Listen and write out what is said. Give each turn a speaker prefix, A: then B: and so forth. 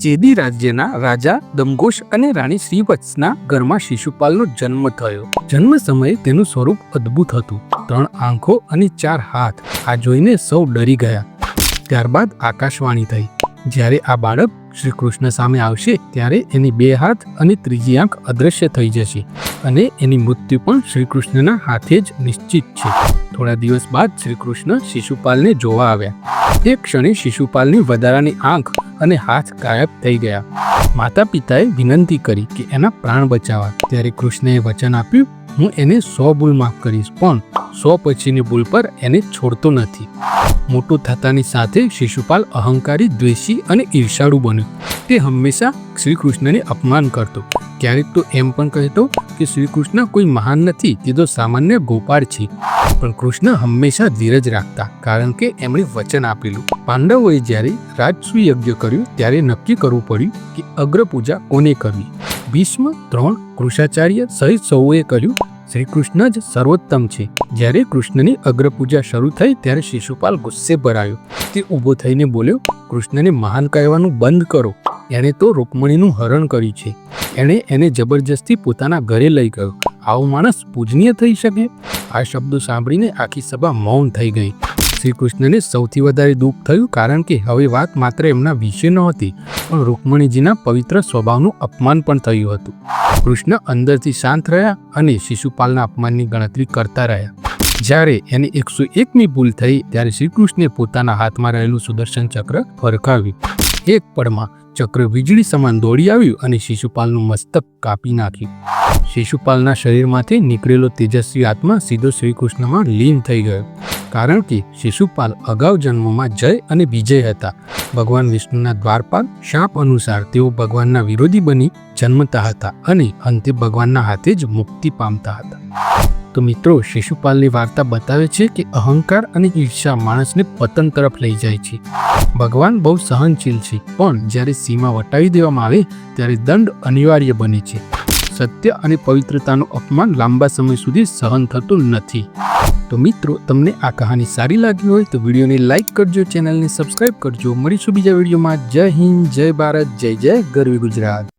A: ચેદી રાજ્યના રાજા દમઘોષ અને રાણી શ્રીવત્સના ઘરમાં શિશુપાલનો જન્મ થયો. જન્મ સમયે તેનું સ્વરૂપ અદ્ભુત હતું. ત્રણ આંખો અને ચાર હાથ. આ જોઈને સૌ ડરી ગયા. ત્યારબાદ આકાશવાણી થઈ. જ્યારે આ બાળક શ્રી કૃષ્ણ સામે આવશે, ત્યારે એની બે હાથ અને ત્રીજી આંખ અદૃશ્ય થઈ જશે અને એની મૃત્યુ પણ શ્રી કૃષ્ણના હાથે જ નિશ્ચિત છે. થોડા દિવસ બાદ શ્રી કૃષ્ણ શિશુપાલને જોવા આવ્યા. એક ક્ષણે શિશુપાલની વધારાની આંખ અને હાથ ગાયબ થઈ ગયા. માતા પિતાએ વિનંતી કરી કે એના પ્રાણ બચાવવા. ત્યારે કૃષ્ણએ વચન આપ્યું, હું એને સો ભૂલ માફ કરીશ, પણ સો પછીની ભૂલ પર એને છોડતો નથી. મોટું થતાની સાથે શિશુપાલ અહંકારી, દ્વેષી અને ઈર્ષાળુ બન્યો. તે હંમેશા શ્રી કૃષ્ણને અપમાન કરતો. ક્યારેક તો એમ પણ કહેતો કે શ્રી કૃષ્ણ કોઈ મહાન નથી, તે તો સામાન્ય ગોપાળ છે. પણ કૃષ્ણ હંમેશા ધીરજ રાખતા, કારણ કે એમણે વચન આપેલું. પાંડવોએ જ્યારે રાજસુ યજ્ઞ કર્યું, ત્યારે નક્કી કરવું પડ્યું કે અગ્રપૂજા કોને કરવી. ભીષ્મ, દ્રોણ, કૃષાચાર્ય સહિત સૌએ કર્યું શ્રી કૃષ્ણ જ સર્વોત્તમ છે. જ્યારે કૃષ્ણની અગ્રપૂજા શરૂ થઈ, ત્યારે શિશુપાલ ગુસ્સે ભરાયો. તે ઊભો થઈને બોલ્યો, કૃષ્ણને મહાન કહેવાનું બંધ કરો. એણે તો રૂકમણીનું હરણ કર્યું છે. એણે એને જબરજસ્તી પોતાના ઘરે લઈ ગયો. આવો માણસ પૂજનીય થઈ શકે? આ શબ્દો સાંભળીને આખી સભા મૌન થઈ ગઈ. શ્રી કૃષ્ણને સૌથી વધારે દુઃખ થયું કારણ કે હવે વાત માત્ર એમના વિશે નહોતી, પણ રૂકમણીજીના પવિત્ર સ્વભાવનું અપમાન પણ થયું હતું. કૃષ્ણ અંદરથી શાંત રહ્યા અને શિશુપાલના અપમાનની ગણતરી કરતા રહ્યા. જ્યારે એની એકસો એકમી ભૂલ થઈ, ત્યારે શ્રી કૃષ્ણે પોતાના હાથમાં રહેલું સુદર્શન ચક્ર ફરકાવ્યું. એક પળમાં ચક્ર વીજળી સમાન દોડી આવ્યું અને શિશુપાલનું મસ્તક કાપી નાખ્યું. શિશુપાલના શરીરમાંથી નીકળેલો તેજસ્વી આત્મા સીધો શ્રી કૃષ્ણમાં લીન થઈ ગયો. કારણ કે શિશુપાલ અગાઉ જન્મમાં જય અને વિજય હતા. ભગવાન વિષ્ણુના દ્વારપાલ શાપ અનુસાર તેઓ ભગવાનના વિરોધી બની જન્મતા હતા અને અંતે ભગવાનના હાથે જ મુક્તિ પામતા હતા. તો મિત્રો, શિશુપાલની વાર્તા બતાવે છે કે અહંકાર અને ઈર્ષા માણસને પતન તરફ લઈ જાય છે. ભગવાન બહુ સહનશીલ છે, પણ જ્યારે સીમા વટાવી દેવામાં આવે, ત્યારે દંડ અનિવાર્ય બને છે. સત્ય અને પવિત્રતાનું અપમાન લાંબા સમય સુધી સહન થતું નથી. તો મિત્રો, તમને આ કહાની સારી લાગી હોય તો વિડીયોને લાઈક કરજો, ચેનલને સબસ્ક્રાઇબ કરજો. મળીશું બીજા વિડીયોમાં. જય હિન્દ, જય ભારત, જય જય, ગરવી ગુજરાત.